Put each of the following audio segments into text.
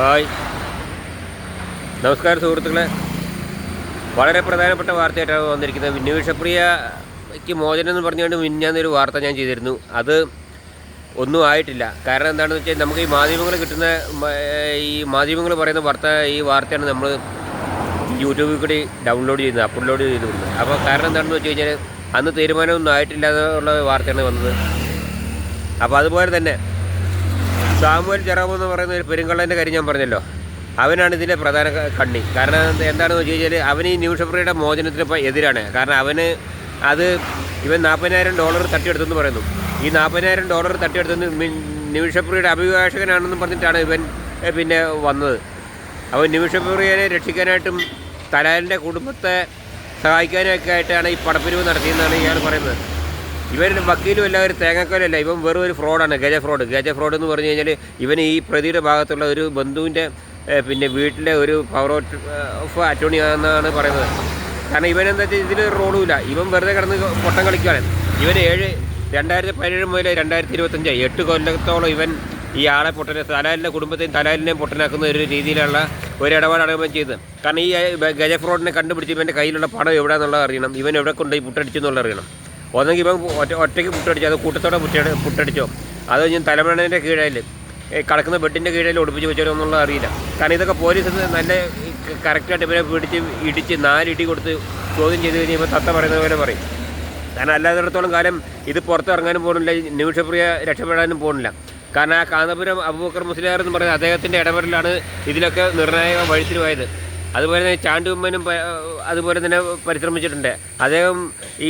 Hi. നമസ്കാരം സുഹൃത്തുക്കളെ. വളരെ പ്രധാനപ്പെട്ട വാർത്തയായിട്ടാണ് വന്നിരിക്കുന്നത്. നിമിഷപ്രിയയ്ക്ക് മോചനം എന്ന് പറഞ്ഞുകൊണ്ട് മിന്നാന്നൊരു വാർത്ത ഞാൻ ചെയ്തിരുന്നു. അത് ഒന്നും ആയിട്ടില്ല. കാരണം എന്താണെന്ന് വെച്ചാൽ നമുക്ക് ഈ മാധ്യമങ്ങൾ കിട്ടുന്ന ഈ മാധ്യമങ്ങൾ പറയുന്ന വാർത്ത ഈ വാർത്തയാണ് നമ്മൾ യൂട്യൂബിൽ കൂടി ഡൗൺലോഡ് ചെയ്യുന്നത് അപ്ലോഡ് ചെയ്ത് കൊടുക്കുന്നത് അപ്പോൾ കാരണം എന്താണെന്ന് വെച്ച് കഴിഞ്ഞാൽ അന്ന് തീരുമാനമൊന്നും ആയിട്ടില്ല എന്നുള്ള വാർത്തയാണ് വന്നത്. അപ്പോൾ അതുപോലെ തന്നെ സാമുവൽ ജെറാമോ എന്ന് പറയുന്ന ഒരു പെരുങ്കള്ളന്റെ കാര്യം ഞാൻ പറഞ്ഞല്ലോ. അവനാണ് ഇതിന്റെ പ്രധാന കണ്ണി. കാരണം എന്ത് എന്താണെന്ന് വെച്ച് കഴിഞ്ഞാൽ അവൻ ഈ ന്യൂഷപ്രിയുടെ മോചനത്തിന് ഇപ്പോൾ എതിരാണ്. കാരണം അവന് അത് ഇവൻ നാൽപ്പതിനായിരം ഡോളർ തട്ടിയെടുത്തെന്ന് പറയുന്നു. ഈ നാൽപ്പതിനായിരം ഡോളർ തട്ടിയെടുത്തെന്ന് നിമിഷപ്രിയയുടെ അഭിഭാഷകനാണെന്ന് പറഞ്ഞിട്ടാണ് ഇവൻ പിന്നെ വന്നത്. അവൻ നിമിഷപ്രിയനെ രക്ഷിക്കാനായിട്ടും തലാലിന്റെ കുടുംബത്തെ സഹായിക്കാനൊക്കെ ആയിട്ടാണ് ഈ പടപ്പിരിവ് നടത്തിയെന്നാണ് ഇയാൾ പറയുന്നത്. ഇവൻ വക്കീലും അല്ല ഒരു അല്ല. ഇവൻ വെറും ഒരു ഫ്രോഡാണ് ഗജ ഫ്രോഡ്. ഗജ ഫ്രോഡ് എന്ന് പറഞ്ഞു കഴിഞ്ഞാൽ ഇവൻ ഈ പ്രതിയുടെ ഭാഗത്തുള്ള ഒരു ബന്ധുവിന്റെ പിന്നെ വീട്ടിലെ ഒരു പവർ ഓഫ് അറ്റോണി ആണെന്നാണ് പറയുന്നത്. കാരണം ഇവനെന്താ വെച്ചാൽ ഇതിൽ റോളുമില്ല ഇവൻ വെറുതെ കിടന്ന് പൊട്ടം കളിക്കുകയാണ് ഇവൻ ഏഴ് രണ്ടായിരത്തി പതിനേഴ് മുതൽ രണ്ടായിരത്തി ഇരുപത്തഞ്ച് എട്ട് കൊല്ലത്തോളം ഇവൻ ഈ ആളെ പൊട്ടനെ തലാലിന്റെ കുടുംബത്തെയും തലാലിനെയും പൊട്ടനാക്കുന്ന ഒരു രീതിയിലുള്ള ഒരു ഇടപാടാണ് ഇവൻ ചെയ്തത്. കാരണം ഈ ഗജ ഫ്രോഡിനെ കണ്ടുപിടിച്ച് ഇവന്റെ കയ്യിലുള്ള പണം എവിടെയാണെന്നുള്ളത് അറിയണം. ഇവൻ എവിടെ കൊണ്ടുപോയി പുട്ടടിച്ചു എന്നുള്ളത് അറിയണം. ഒന്നെങ്കിൽ ഇപ്പം ഒറ്റ ഒറ്റയ്ക്ക് പുട്ടടിച്ചോ അത് കൂട്ടത്തോടെ പുറ്റ പുട്ടടിച്ചോ? അത് ഞാൻ തലമുറേന്റെ കീഴയിൽ കടക്കുന്ന ബെഡിന്റെ കീഴിൽ ഒടിപ്പിച്ച് വെച്ചോ എന്നുള്ളത് അറിയില്ല. കാരണം ഇതൊക്കെ പോലീസ് നല്ല കറക്റ്റായിട്ട് ഇവരെ പിടിച്ച് ഇടിച്ച് നാലിടി കൊടുത്ത് ചോദ്യം ചെയ്ത് കഴിഞ്ഞപ്പോൾ തത്ത പറയുന്ന പോലെ പറയും. കാരണം അല്ലാത്തിടത്തോളം കാലം ഇത് പുറത്തിറങ്ങാനും പോകുന്നില്ല നിമിഷപ്രിയ രക്ഷപ്പെടാനും പോകുന്നില്ല. കാരണം ആ കാന്തപുരം അബൂബക്കർ മുസ്ലിയാർ എന്ന് പറയുന്നത് അദ്ദേഹത്തിന്റെ ഇടപെടലാണ് ഇതിലൊക്കെ നിർണായക വഴിത്തിരുവായത് അതുപോലെ തന്നെ ചാണ്ടുമ്മനും അതുപോലെ തന്നെ പരിശ്രമിച്ചിട്ടുണ്ട്. അദ്ദേഹം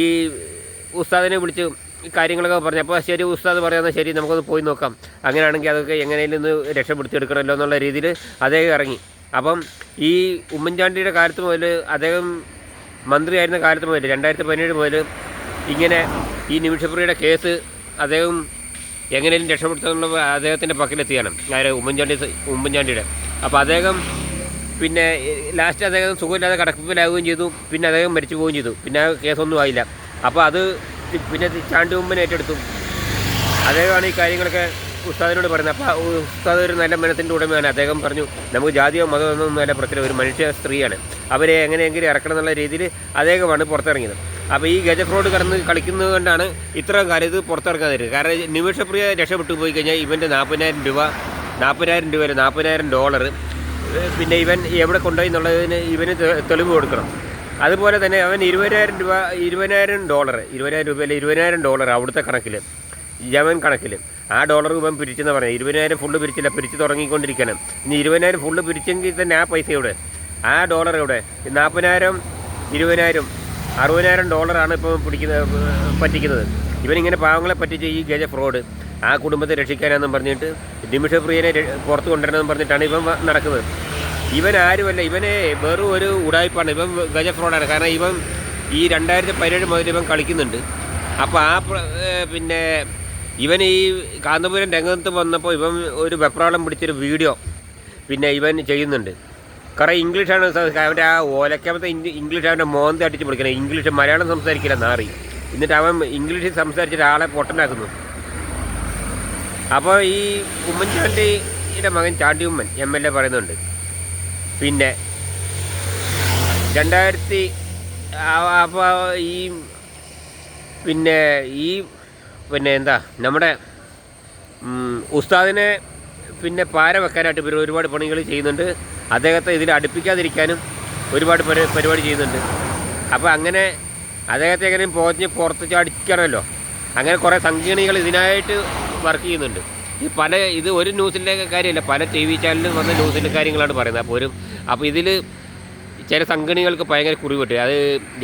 ഈ ഉസ്താദിനെ വിളിച്ച് കാര്യങ്ങളൊക്കെ പറഞ്ഞു. അപ്പോൾ ശരി ഉസ്താദ് പറയുന്നത് ശരി നമുക്കൊന്ന് പോയി നോക്കാം. അങ്ങനെയാണെങ്കിൽ അതൊക്കെ എങ്ങനെയും ഒന്ന് രക്ഷപ്പെടുത്തിയെടുക്കണമല്ലോ എന്നുള്ള രീതിയിൽ അദ്ദേഹം ഇറങ്ങി. അപ്പം ഈ ഉമ്മൻചാണ്ടിയുടെ കാലത്ത് മുതൽ അദ്ദേഹം മന്ത്രിയായിരുന്ന കാലത്ത് മുതൽ രണ്ടായിരത്തി പതിനേഴ് മുതൽ ഇങ്ങനെ ഈ നിമിഷപ്രിയുടെ കേസ് അദ്ദേഹം എങ്ങനെയും രക്ഷപ്പെടുത്തുന്നുള്ള അദ്ദേഹത്തിന്റെ പക്കലെത്തിയാണ്. ആര്? ഉമ്മൻചാണ്ടി ഉമ്മൻചാണ്ടിയുടെ. അപ്പോൾ അദ്ദേഹം പിന്നെ ലാസ്റ്റ് അദ്ദേഹം സുഖമില്ലാതെ കടക്കപ്പിലാവുകയും ചെയ്തു. പിന്നെ അദ്ദേഹം മരിച്ചു പോവുകയും ചെയ്തു. പിന്നെ കേസൊന്നും ആയില്ല. അപ്പോൾ അത് പിന്നെ തി- ചാണ്ടി ഉമ്മൻ ഏറ്റെടുത്തു. അദ്ദേഹമാണ് ഈ കാര്യങ്ങളൊക്കെ ഉസ്താദിനോട് പറയുന്നത്. അപ്പോൾ ഉസ്താദ് ഒരു നല്ല മനസ്സിന്റെ ഉടമയാണ്. അദ്ദേഹം പറഞ്ഞു നമുക്ക് ജാതിയോ മതമോ ഒന്നും നല്ല പ്രത്യേക ഒരു മനുഷ്യ സ്ത്രീയാണ്. അവരെ എങ്ങനെയെങ്കിലും ഇറക്കണം എന്നുള്ള രീതിയിൽ അദ്ദേഹമാണ് പുറത്തിറങ്ങിയത്. അപ്പോൾ ഈ ഗജ ഫ്രോഡ് കടന്ന് കളിക്കുന്നത് കൊണ്ടാണ് ഇത്രയും കാലം ഇത് പുറത്തിറങ്ങാതിരുന്നത്. കാരണം നിമിഷപ്രിയ രക്ഷപ്പെട്ടു പോയി കഴിഞ്ഞാൽ ഇവന്റെ നാൽപ്പതിനായിരം രൂപ നാൽപ്പതിനായിരം രൂപ വരെ നാൽപ്പതിനായിരം ഡോളർ പിന്നെ ഇവൻ എവിടെ കൊണ്ടുപോയി എന്നുള്ളതിന് ഇവന് തെളിവ് കൊടുക്കണം. അതുപോലെ തന്നെ അവൻ ഇരുപതിനായിരം രൂപ ഇരുപതിനായിരം ഡോളർ ഇരുപതിനായിരം രൂപ അല്ലെങ്കിൽ ഇരുപതിനായിരം ഡോളർ അവിടുത്തെ കണക്കിൽ ജവൻ കണക്കിൽ ആ ഡോളർ ഇവൻ പിരിച്ചെന്ന് പറഞ്ഞാൽ ഇരുപതിനായിരം ഫുള്ള് പിരിച്ചില്ല പിരിച്ച് തുടങ്ങിക്കൊണ്ടിരിക്കണം ഇനി ഇരുപതിനായിരം ഫുള്ള് പിരിച്ചെങ്കിൽ തന്നെ ആ പൈസ ഇവിടെ ആ ഡോളർ ഇവിടെ നാൽപ്പതിനായിരം ഇരുപതിനായിരം അറുപതിനായിരം ഡോളറാണ് ഇപ്പോൾ പിടിക്കുന്നത് പറ്റിക്കുന്നത്. ഇവനിങ്ങനെ പാവങ്ങളെ പറ്റിച്ച് ഈ ഗജ ഫ്രോഡ് ആ കുടുംബത്തെ രക്ഷിക്കാനെന്നും പറഞ്ഞിട്ട് ഡിമിഷ പ്രിയനെ പുറത്ത് കൊണ്ടുവരണമെന്ന് പറഞ്ഞിട്ടാണ് ഇവൻ നടക്കുന്നത്. ഇവൻ ആരുമല്ല ഇവനെ വെറും ഒരു ഉടായ്പാണ് ഇവൻ ഗജ ഫ്രോഡാണ് കാരണം ഇവൻ ഈ രണ്ടായിരത്തി പതിനേഴ് മുതൽ ഇവൻ കളിക്കുന്നുണ്ട്. അപ്പോൾ ആ പിന്നെ ഇവൻ ഈ കാന്തപുരം രംഗത്ത് വന്നപ്പോൾ ഇവൻ ഒരു വെപ്രാളം പിടിച്ചൊരു വീഡിയോ പിന്നെ ഇവൻ ചെയ്യുന്നുണ്ട്. കുറേ ഇംഗ്ലീഷാണ് അവന്റെ ആ ഓലക്കാമത്തെ ഇംഗ്ലീഷ് അവന്റെ മോന്ത അടിച്ച് പിടിക്കണം ഇംഗ്ലീഷ് മലയാളം സംസാരിക്കില്ല നാറി. എന്നിട്ട് അവൻ ഇംഗ്ലീഷിൽ സംസാരിച്ചിട്ട് ആളെ പൊട്ടനാക്കുന്നു. അപ്പോൾ ഈ ഉമ്മൻചാണ്ടിയുടെ മകൻ Chandy Oommen M L A പറയുന്നുണ്ട്. പിന്നെ രണ്ടായിരത്തി അപ്പോൾ ഈ പിന്നെ ഈ പിന്നെ എന്താ നമ്മുടെ ഉസ്താദിനെ പിന്നെ പാര വെക്കാനായിട്ട് ഇവർ ഒരുപാട് പണികൾ ചെയ്യുന്നുണ്ട്. അദ്ദേഹത്തെ ഇതിൽ അടുപ്പിക്കാതിരിക്കാനും ഒരുപാട് പരി പരിപാടി ചെയ്യുന്നുണ്ട്. അപ്പോൾ അങ്ങനെ അദ്ദേഹത്തെ എങ്ങനെയും പോഞ്ഞ് പുറത്ത് ചടിക്കണമല്ലോ. അങ്ങനെ കുറേ സംഘീണികൾ ഇതിനായിട്ട് വർക്ക് ചെയ്യുന്നുണ്ട്. ഈ പല ഇത് ഒരു ന്യൂസിന്റെ കാര്യമല്ല പല ടി വി ചാനലിലും വന്ന ന്യൂസിന്റെ കാര്യങ്ങളാണ് പറയുന്നത്. അപ്പോൾ ഒരു അപ്പോൾ ഇതിൽ ചില സംഘടനകൾക്ക് ഭയങ്കര കുറിവിട്ട് അത്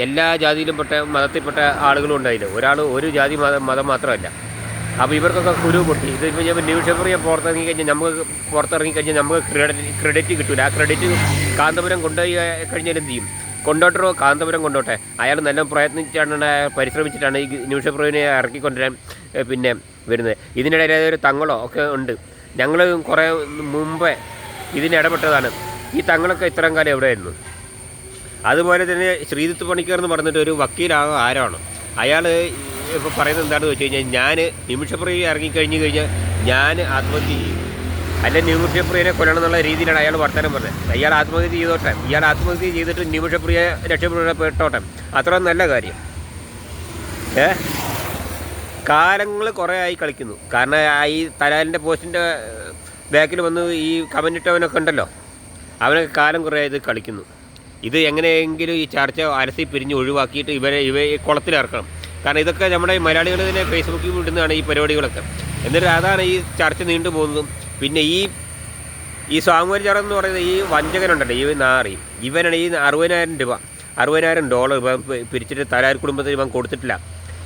എല്ലാ ജാതിയിലും പെട്ട മതത്തിൽപ്പെട്ട ആളുകളും ഉണ്ടായില്ല. ഒരാൾ ഒരു ജാതി മതം മതം മാത്രമല്ല. അപ്പോൾ ഇവർക്കൊക്കെ കുരു പൊട്ടി ഇത് ഇപ്പോൾ ഞാൻ പേപ്പർ പുറത്തിറങ്ങി കഴിഞ്ഞാൽ നമുക്ക് പുറത്തിറങ്ങി കഴിഞ്ഞാൽ നമുക്ക് ക്രെഡിറ്റ് ക്രെഡിറ്റ് കിട്ടില്ല ആ ക്രെഡിറ്റ് കാന്തപുരം കൊണ്ടുപോയി കഴിഞ്ഞാൽ എന്ത് ചെയ്യും? കൊണ്ടോട്ടോ കാന്തപുരം കൊണ്ടോട്ടെ. അയാൾ നല്ല പ്രയത്നിച്ചാണ് പരിശ്രമിച്ചിട്ടാണ് ഈ ന്യൂസ് പേപ്പറിനെ ഇറക്കിക്കൊണ്ടുവരാൻ പിന്നെ വരുന്നത്. ഇതിനിടയിൽ ഒരു തങ്ങളോ ഒക്കെ ഉണ്ട്. ഞങ്ങൾ കുറേ മുമ്പേ ഇതിനിടപെട്ടതാണ് ഈ തങ്ങളൊക്കെ ഇത്രയും കാലം എവിടെയായിരുന്നു? അതുപോലെ തന്നെ ശ്രീജിത്ത് പണിക്കർ എന്ന് പറഞ്ഞിട്ട് ഒരു വക്കീലാണോ ആരാണ്? അയാൾ ഇപ്പോൾ പറയുന്നത് എന്താണെന്ന് വെച്ച് കഴിഞ്ഞാൽ ഞാൻ നിമിഷപ്രിയ ഇറങ്ങിക്കഴിഞ്ഞ് കഴിഞ്ഞാൽ ഞാൻ ആത്മഹത്യ ചെയ്യും. അല്ലെ നിമിഷപ്രിയനെ കൊല്ലണം എന്നുള്ള രീതിയിലാണ് അയാൾ വർത്തമാനം പറഞ്ഞത്. അയാൾ ആത്മഹത്യ ചെയ്തോട്ടെ. ഇയാൾ ആത്മഹത്യ ചെയ്തിട്ട് നിമിഷപ്രിയ രക്ഷപ്പെട്ടോട്ടെ അത്ര നല്ല കാര്യം. ഏ? കാലങ്ങൾ കുറേ ആയി കളിക്കുന്നു. കാരണം ഈ തലാലിന്റെ പോസ്റ്റിന്റെ ബാക്കിൽ വന്ന് ഈ കമന്റിട്ടവനൊക്കെ ഉണ്ടല്ലോ. അവനൊക്കെ കാലം കുറേ ഇത് കളിക്കുന്നു. ഇത് എങ്ങനെയെങ്കിലും ഈ ചർച്ച അലസി പിരിഞ്ഞ് ഒഴിവാക്കിയിട്ട് ഇവരെ ഇവ കുളത്തിലിറക്കണം കാരണം ഇതൊക്കെ നമ്മുടെ മലയാളികൾ തന്നെ ഫേസ്ബുക്കിൽ വിടുന്നതാണ് ഈ പരിപാടികളൊക്കെ. എന്നിട്ട് അതാണ് ഈ ചർച്ച നീണ്ടു പോകുന്നതും. പിന്നെ ഈ ഈ സ്വാമുവൽ ചടം എന്ന് പറയുന്നത് ഈ വഞ്ചകനുണ്ടല്ലോ ഈ നാറി. ഇവനാണ് ഈ അറുപതിനായിരം രൂപ അറുപതിനായിരം ഡോളർ ഇപ്പം പിരിച്ചിട്ട് തലാർ കുടുംബത്തിന് ഇവൻ കൊടുത്തിട്ടില്ല.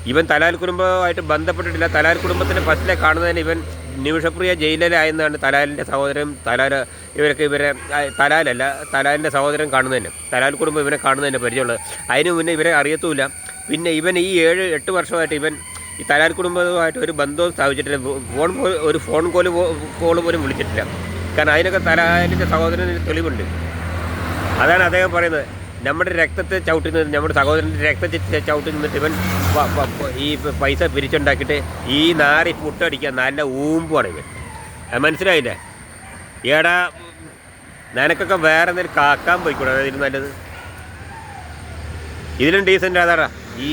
ഇവൻ തലാൽ കുടുംബമായിട്ട് ബന്ധപ്പെട്ടിട്ടില്ല. തലാൽ കുടുംബത്തിന്റെ ഫസ്റ്റിലെ കാണുന്നതിന് ഇവൻ നിമിഷപ്രിയ ജയിലിലായെന്നാണ് തലാലിന്റെ സഹോദരൻ തലാൽ ഇവരൊക്കെ ഇവരെ തലാലല്ല തലാലിന്റെ സഹോദരൻ കാണുന്നതിന് തലാൽ കുടുംബം ഇവനെ കാണുന്നതിന് പരിചയമുള്ളത്. അതിന് മുന്നേ ഇവരെ അറിയത്തുമില്ല. പിന്നെ ഇവൻ ഈ ഏഴ് എട്ട് വർഷമായിട്ട് ഇവൻ ഈ തലാൽ കുടുംബവുമായിട്ട് ഒരു ബന്ധവും സ്ഥാപിച്ചിട്ടില്ല. ഫോൺ ഒരു ഫോൺ കോൾ കോൾ പോലും വിളിച്ചിട്ടില്ല. കാരണം അതിനൊക്കെ തലാലിന്റെ സഹോദരന് തെളിവുണ്ട്. അതാണ് അദ്ദേഹം പറയുന്നത്. നമ്മുടെ രക്തത്തെ ചവിട്ടി നിന്ന് നമ്മുടെ സഹോദരന്റെ രക്തത്തെ ചവിട്ടുന്നിട്ട് ഇവൻ ഈ പൈസ പിരിച്ചുണ്ടാക്കിയിട്ട് ഈ നാറി പുട്ടടിക്കാൻ നല്ല ഊമ്പുമാണ് ഇവൻ. മനസ്സിലായില്ലേ? ഏടാ നിനക്കൊക്കെ വേറെ എന്തെങ്കിലും കാക്കാൻ പോയിക്കൂടെ? ഇതിന് നല്ലത്. ഇതിലും ഡീസന്റ് അതാടാ ഈ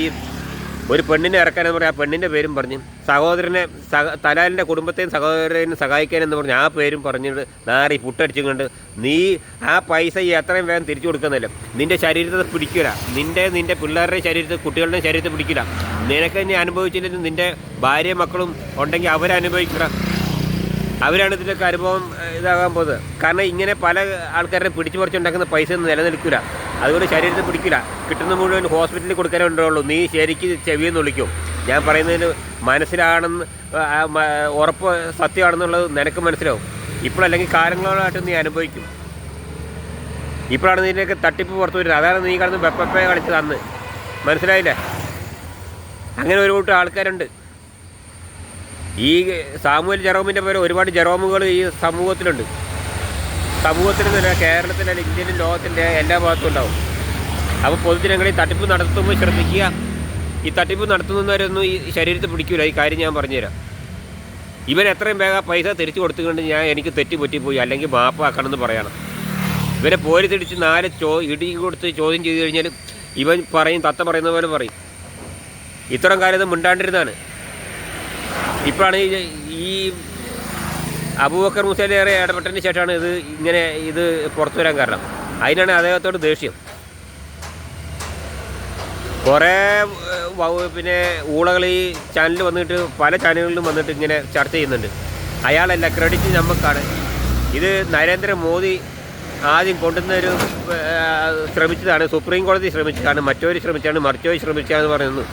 ഒരു പെണ്ണിനെ ഇറക്കാനെന്ന് പറഞ്ഞാൽ ആ പെണ്ണിന്റെ പേരും പറഞ്ഞ് സഹോദരനെ സഹ തലാലിന്റെ കുടുംബത്തെയും സഹോദരനെയും സഹായിക്കാനെന്ന് പറഞ്ഞ് ആ പേരും പറഞ്ഞിട്ട് നാറി പുട്ടടിച്ചുകൊണ്ട് നീ ആ പൈസ ഈ എത്രയും വേഗം തിരിച്ചു കൊടുക്കുന്നില്ല. നിന്റെ ശരീരത്തെ പിടിക്കില്ല നിന്റെ നിന്റെ പിള്ളേരുടെ ശരീരത്തെ കുട്ടികളുടെ ശരീരത്തെ പിടിക്കില്ല നിനക്ക് നീ അനുഭവിച്ചില്ലെങ്കിൽ നിന്റെ ഭാര്യ മക്കളും ഉണ്ടെങ്കിൽ അവരനുഭവിക്കണം അവരാണ് ഇതിന്റെയൊക്കെ അനുഭവം ഇതാകാൻ പോകുന്നത് കാരണം ഇങ്ങനെ പല ആൾക്കാരെ പിടിച്ചു പറിച്ചുണ്ടാക്കുന്ന പൈസ ഒന്നും നിലനിൽക്കില്ല അതുകൊണ്ട് ശരീരത്തിൽ പിടിക്കില്ല കിട്ടുന്ന മുഴുവൻ ഹോസ്പിറ്റലിൽ കൊടുക്കാനേ ഉണ്ടാവുള്ളൂ നീ ശരിക്ക് ചെവിയെന്ന് വിളിക്കും ഞാൻ പറയുന്നതിന് മനസ്സിലാണെന്ന് ഉറപ്പ് സത്യമാണെന്നുള്ളത് നിനക്ക് മനസ്സിലാവും. ഇപ്പോഴല്ലെങ്കിൽ കാലങ്ങളോടായിട്ട് നീ അനുഭവിക്കും. ഇപ്പോഴാണ് നിന്നൊക്കെ തട്ടിപ്പ് പുറത്തു വരുന്നത്. അതാണ് നീ കടന്ന് വെപ്പപ്പേ കളിച്ചത് അന്ന്. മനസ്സിലായില്ലേ? അങ്ങനെ ഒരു കൂട്ടം ആൾക്കാരുണ്ട്. ഈ സാമൂഹ്യ ജെറോമിന്റെ പോലെ ഒരുപാട് ജെറോമുകൾ ഈ സമൂഹത്തിലുണ്ട്. സമൂഹത്തിൽ നിന്നല്ല കേരളത്തിലല്ല ഇന്ത്യയിലും ലോകത്തിന്റെ എല്ലാ ഭാഗത്തും ഉണ്ടാവും. അപ്പോൾ പൊതുജനങ്ങളിൽ തട്ടിപ്പ് നടത്തുമ്പോൾ ശ്രദ്ധിക്കുക. ഈ തട്ടിപ്പ് നടത്തുന്നവരൊന്നും ഈ ശരീരത്തിൽ പിടിക്കില്ല ഈ കാര്യം ഞാൻ പറഞ്ഞുതരാം. ഇവൻ എത്രയും വേഗം പൈസ തിരിച്ചു കൊടുത്തുകൊണ്ട് ഞാൻ എനിക്ക് തെറ്റി പറ്റിപ്പോയി അല്ലെങ്കിൽ മാപ്പാക്കണമെന്ന് പറയണം. ഇവരെ പോലീസ് ഇടിച്ച് നാല് ചോ ഇടി കൊടുത്ത് ചോദ്യം ചെയ്ത് കഴിഞ്ഞാൽ ഇവൻ പറയും തത്ത പറയുന്ന പോലെ പറയും. ഇത്രയും കാലം ഇത് മിണ്ടാണ്ടിരുന്നാണ് ഇപ്പോഴാണ് ഈ അബൂബക്കർ മുസേലേറെ ഇടപെട്ടതിന് ശേഷമാണ് ഇത് ഇങ്ങനെ ഇത് പുറത്തു വരാൻ കാരണം. അതിനാണ് അദ്ദേഹത്തോട് ദേഷ്യം. കുറേ പിന്നെ ഊളകൾ ഈ ചാനലിൽ വന്നിട്ട് പല ചാനലുകളിലും വന്നിട്ട് ഇങ്ങനെ ചർച്ച ചെയ്യുന്നുണ്ട്. അയാളല്ല ക്രെഡിറ്റ് നമുക്കാണ്. ഇത് നരേന്ദ്രമോദി ആദ്യം കൊണ്ടുവന്നൊരു ശ്രമിച്ചതാണ്. സുപ്രീം കോടതി ശ്രമിച്ചതാണ്. മറ്റൊരു ശ്രമിച്ചാണ് മറിച്ചോര് ശ്രമിച്ചതെന്ന് പറയുന്നു.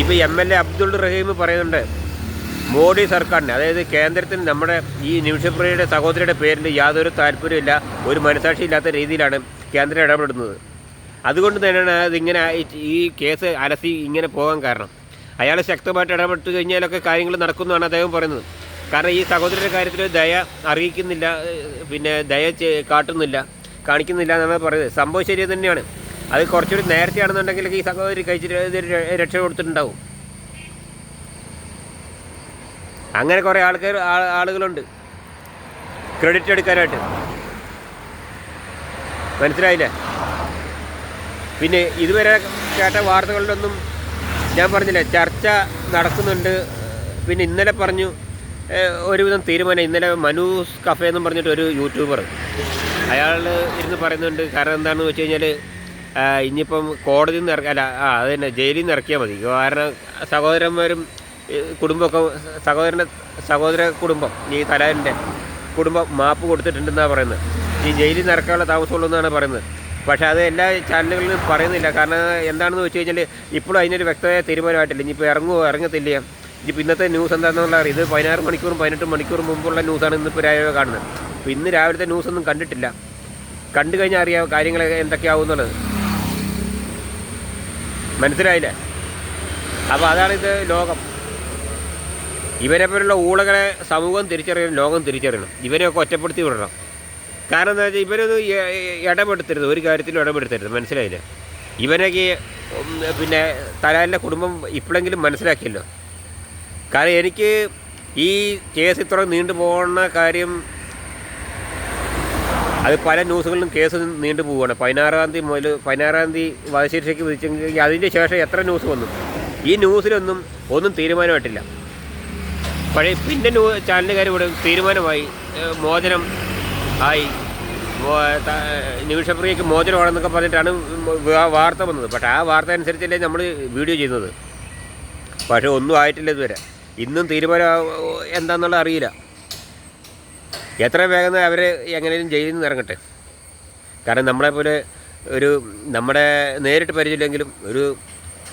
ഇപ്പോൾ M L A Abdul Rahim പറയുന്നുണ്ട് മോഡി സർക്കാരിന് അതായത് കേന്ദ്രത്തിന് നമ്മുടെ ഈ നിമിഷപ്രിയയുടെ സഹോദരിയുടെ പേരിൽ യാതൊരു താല്പര്യമില്ല ഒരു മനസാക്ഷി ഇല്ലാത്ത രീതിയിലാണ് കേന്ദ്രം ഇടപെടുന്നത്. അതുകൊണ്ട് തന്നെയാണ് അതിങ്ങനെ ഈ- കേസ് അലസി ഇങ്ങനെ പോകാൻ കാരണം. അയാൾ ശക്തമായിട്ട് ഇടപെട്ട് കഴിഞ്ഞാലൊക്കെ കാര്യങ്ങൾ നടക്കുന്നതാണ് അദ്ദേഹം പറയുന്നത്. കാരണം ഈ സഹോദരന്റെ കാര്യത്തിൽ ദയ അറിയിക്കുന്നില്ല പിന്നെ ദയ കാട്ടുന്നില്ല കാണിക്കുന്നില്ല എന്നാണ് പറയുന്നത്. സംഭവം ശരി തന്നെയാണ്. അത് കുറച്ചുകൂടി നേരത്തെയാണെന്നുണ്ടെങ്കിൽ ഈ സഹോദരി കഴിച്ചിട്ട് രക്ഷ കൊടുത്തിട്ടുണ്ടാവും. അങ്ങനെ കുറേ ആൾക്കാർ ആളുകളുണ്ട്. ക്രെഡിറ്റ് എടുക്കാനായിട്ട്. മനസ്സിലായില്ലേ? പിന്നെ ഇതുവരെ കേട്ട വാർത്തകളിലൊന്നും ഞാൻ പറഞ്ഞില്ല ചർച്ച നടക്കുന്നുണ്ട്. പിന്നെ ഇന്നലെ പറഞ്ഞു ഒരുവിധം തീരുമാനം ഇന്നലെ മനൂസ് കഫേ എന്നും പറഞ്ഞിട്ട് ഒരു യൂട്യൂബർ അയാൾ ഇരുന്ന് പറയുന്നുണ്ട് കാരണം എന്താണെന്ന് വെച്ച് കഴിഞ്ഞാൽ ഇനിയിപ്പം കോടതിയിൽ നിന്ന് ഇറക്കുക ആ അത് തന്നെ ജയിലിൽ നിന്ന് ഇറക്കിയാൽ മതി. കാരണം സഹോദരന്മാരും കുടുംബമൊക്കെ സഹോദരന്റെ സഹോദര കുടുംബം ഈ തലാലിന്റെ കുടുംബം മാപ്പ് കൊടുത്തിട്ടുണ്ടെന്നാണ് പറയുന്നത്. ഈ ജയിലിൽ നിന്ന് ഇറക്കാനുള്ള താമസമുള്ളൂ എന്നാണ് പറയുന്നത്. പക്ഷേ അത് എല്ലാ ചാനലുകളിലും പറയുന്നില്ല. കാരണം എന്താണെന്ന് വെച്ച് കഴിഞ്ഞാൽ ഇപ്പോഴും അതിനൊരു വ്യക്തമായ തീരുമാനമായിട്ടില്ല. ഇനിയിപ്പോൾ ഇറങ്ങുമോ ഇറങ്ങത്തില്ല? ഇനിയിപ്പോൾ ഇന്നത്തെ ന്യൂസ് എന്താണെന്നുള്ള ഇത് പതിനാറ് മണിക്കൂറും പതിനെട്ട് മണിക്കൂറും മുമ്പുള്ള ന്യൂസാണ് ഇന്നിപ്പോൾ രാവിലെ കാണുന്നത്. അപ്പോൾ ഇന്ന് രാവിലത്തെ ന്യൂസൊന്നും കണ്ടിട്ടില്ല. കണ്ടു കഴിഞ്ഞാൽ അറിയാം കാര്യങ്ങൾ എന്തൊക്കെയാവും എന്നുള്ളത്. മനസ്സിലായില്ലേ? അപ്പോൾ അതാണ് ഇത് ലോകം. ഇവരെ പോലുള്ള ഊളകളെ സമൂഹം തിരിച്ചറിയണം ലോകം തിരിച്ചറിയണം. ഇവരെയൊക്കെ ഒറ്റപ്പെടുത്തി വിടണം. കാരണം എന്താ വെച്ചാൽ ഇവരൊന്നും ഇ- ഇ- ഇടപെടുത്തരുത്. ഒരു കാര്യത്തിലും ഇടപെടുത്തരുത്. മനസ്സിലായില്ലേ? ഇവനൊക്കെ പിന്നെ തലാലിന്റെ കുടുംബം ഇപ്പോഴെങ്കിലും മനസ്സിലാക്കിയല്ലോ. കാരണം എനിക്ക് ഈ കേസ് ഇത്ര നീണ്ടു പോകുന്ന കാര്യം അത് പല ന്യൂസുകളിലും കേസ് നീണ്ടു പോവുകയാണ് പതിനാറാം തീയതി മുതൽ പതിനാറാം തീയതി വധശിക്ഷയ്ക്ക് വിധിച്ചെങ്കിൽ അതിന്റെ ശേഷം എത്ര ന്യൂസ് വന്നു? ഈ ന്യൂസിലൊന്നും ഒന്നും തീരുമാനമായിട്ടില്ല. പഴയ പിന്നെ ന്യൂ ചാനലുകാർ ഇവിടെ തീരുമാനമായി. മോചനം ആയി നിമിഷപ്രിയക്ക് മോചനമാണെന്നൊക്കെ പറഞ്ഞിട്ടാണ് വാർത്ത വന്നത്. പക്ഷേ ആ വാർത്ത അനുസരിച്ചല്ലേ നമ്മൾ വീഡിയോ ചെയ്യുന്നത്. പക്ഷേ ഒന്നും ആയിട്ടില്ല ഇതുവരെ. ഇന്നും തീരുമാനം എന്താണെന്നുള്ള അറിയില്ല. എത്ര വേഗം അവർ എങ്ങനെയും ജയിലിൽ നിന്ന് ഇറങ്ങട്ടെ. കാരണം നമ്മളെപ്പോലെ ഒരു നമ്മുടെ നേരിട്ട് പരിചയമില്ലെങ്കിലും ഒരു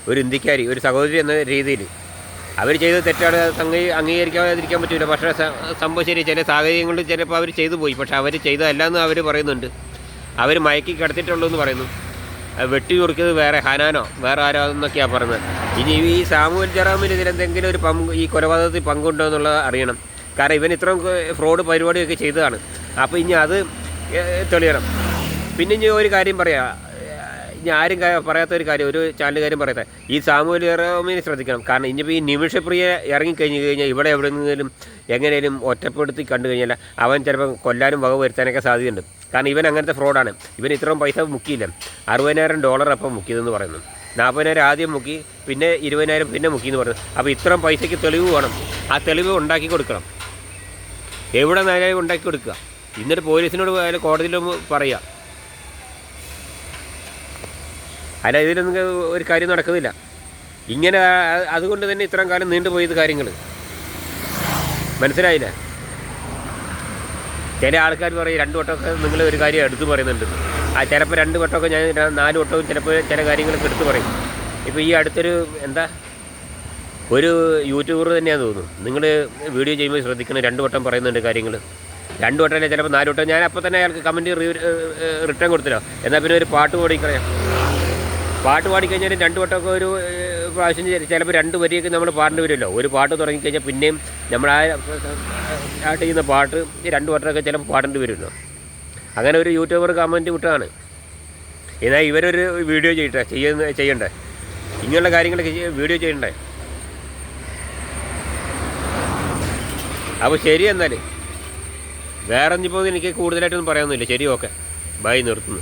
ഒരു ഇന്ത്യക്കാരി ഒരു സഹോദരി എന്ന രീതിയിൽ അവർ ചെയ്ത് തെറ്റാണ് അങ്ങീ അംഗീകരിക്കാതിരിക്കാൻ പറ്റില്ല പക്ഷേ സംഭവം ശരി ചില സാഹചര്യങ്ങളിൽ ചിലപ്പോൾ അവർ ചെയ്തു പോയി. പക്ഷേ അവർ ചെയ്തതല്ല എന്ന് അവർ പറയുന്നുണ്ട്. അവർ മയക്കി കിടത്തിയിട്ടുള്ളൂ എന്ന് പറയുന്നു. വെട്ടി കുറിക്കുന്നത് വേറെ ഹനാനോ വേറെ ആരോ എന്നൊക്കെയാണ് പറയുന്നത്. ഇനി ഈ സാമൂഹ്യ ജറാമിന് ഇതിലെന്തെങ്കിലും ഒരു പങ്ക് ഈ കൊലപാതകത്തിൽ പങ്കുണ്ടോ എന്നുള്ളത് അറിയണം. കാരണം ഇവൻ ഇത്രയും ഫ്രോഡ് പരിപാടിയൊക്കെ ചെയ്തതാണ്. അപ്പോൾ ഇനി അത് തെളിയണം. പിന്നെ ഇനി ഒരു കാര്യം പറയാം. ഇനി ആരും പറയാത്ത ഒരു കാര്യം ഒരു ചാനൽ കാര്യം പറയട്ടെ. ഈ സാമൂഹ്യ ജറാമിനെ ശ്രദ്ധിക്കണം. കാരണം ഇനിയിപ്പോൾ ഈ നിമിഷപ്രിയ ഇറങ്ങിക്കഴിഞ്ഞ് കഴിഞ്ഞാൽ ഇവിടെ എവിടെ നിന്നെങ്കിലും എങ്ങനെയും ഒറ്റപ്പെടുത്തി കണ്ടു കഴിഞ്ഞാൽ അവൻ ചിലപ്പോൾ കൊല്ലാനും വക വരുത്താനൊക്കെ സാധ്യതയുണ്ട്. കാരണം ഇവൻ അങ്ങനത്തെ ഫ്രോഡാണ്. ഇവൻ ഇത്രയും പൈസ മുക്കിയില്ല. അറുപതിനായിരം ഡോളർ അപ്പം മുക്കിയതെന്ന് പറയുന്നു. നാൽപ്പതിനായിരം ആദ്യം മുക്കി പിന്നെ ഇരുപതിനായിരം പിന്നെ മുക്കി എന്ന് പറയുന്നു. അപ്പോൾ ഇത്രയും പൈസയ്ക്ക് തെളിവ് വേണം. ആ തെളിവ് ഉണ്ടാക്കി കൊടുക്കണം. എവിടെ നിന്നാലും ഉണ്ടാക്കി കൊടുക്കുക. എന്നിട്ട് പോലീസിനോട് കോടതിയിലും പറയുക അല്ല ഇതിലൊന്നും ഒരു കാര്യം നടക്കുന്നില്ല. ഇങ്ങനെ അതുകൊണ്ട് തന്നെ ഇത്രയും കാലം നീണ്ടുപോയത് കാര്യങ്ങൾ മനസ്സിലായില്ല? ചില ആൾക്കാർ പറയും രണ്ട് വട്ടമൊക്കെ നിങ്ങൾ ഒരു കാര്യം എടുത്തു പറയുന്നുണ്ട്. ആ ചിലപ്പോൾ രണ്ട് വട്ടമൊക്കെ ഞാൻ നാല് വട്ടവും ചിലപ്പോൾ ചില കാര്യങ്ങളൊക്കെ എടുത്തു പറയും. ഇപ്പോൾ ഈ അടുത്തൊരു എന്താ? ഒരു യൂട്യൂബർ തന്നെയാണെന്ന് തോന്നുന്നു. നിങ്ങൾ വീഡിയോ ചെയ്യുമ്പോൾ ശ്രദ്ധിക്കണം രണ്ട് വട്ടം പറയുന്നുണ്ട് കാര്യങ്ങൾ രണ്ട് വട്ടം അല്ലെങ്കിൽ ചിലപ്പോൾ നാല് വട്ടം. ഞാൻ അപ്പോൾ തന്നെ അയാൾക്ക് കമന്റ് റിട്ടേൺ കൊടുത്തില്ല. എന്നാൽ പിന്നെ ഒരു പാട്ട് പാടിക്കളയാം. പാട്ട് പാടിക്കഴിഞ്ഞാൽ രണ്ട് വട്ടമൊക്കെ ഒരു പ്രാവശ്യം ചിലപ്പോൾ രണ്ട് വരിയൊക്കെ നമ്മൾ പാടേണ്ടി വരുമല്ലോ. ഒരു പാട്ട് തുടങ്ങിക്കഴിഞ്ഞാൽ പിന്നെയും നമ്മൾ ആ സ്റ്റാർട്ട് ചെയ്യുന്ന പാട്ട് രണ്ട് വട്ടമൊക്കെ ചിലപ്പോൾ പാടേണ്ടി വരുമല്ലോ. അങ്ങനെ ഒരു യൂട്യൂബർ കമന്റ് വിട്ടതാണ് എന്നാൽ ഇവരൊരു വീഡിയോ ചെയ്യട്ടെ ചെയ്യുന്ന ചെയ്യണ്ടേ? ഇങ്ങനെയുള്ള കാര്യങ്ങളൊക്കെ വീഡിയോ ചെയ്യണ്ടേ? അപ്പോൾ ശരി എന്നാൽ വേറെ ഇനിയിപ്പോൾ എനിക്ക് കൂടുതലായിട്ടൊന്നും പറയാനൊന്നുമില്ല. ശരി ഓക്കെ. ബൈ നിർത്തുന്നു.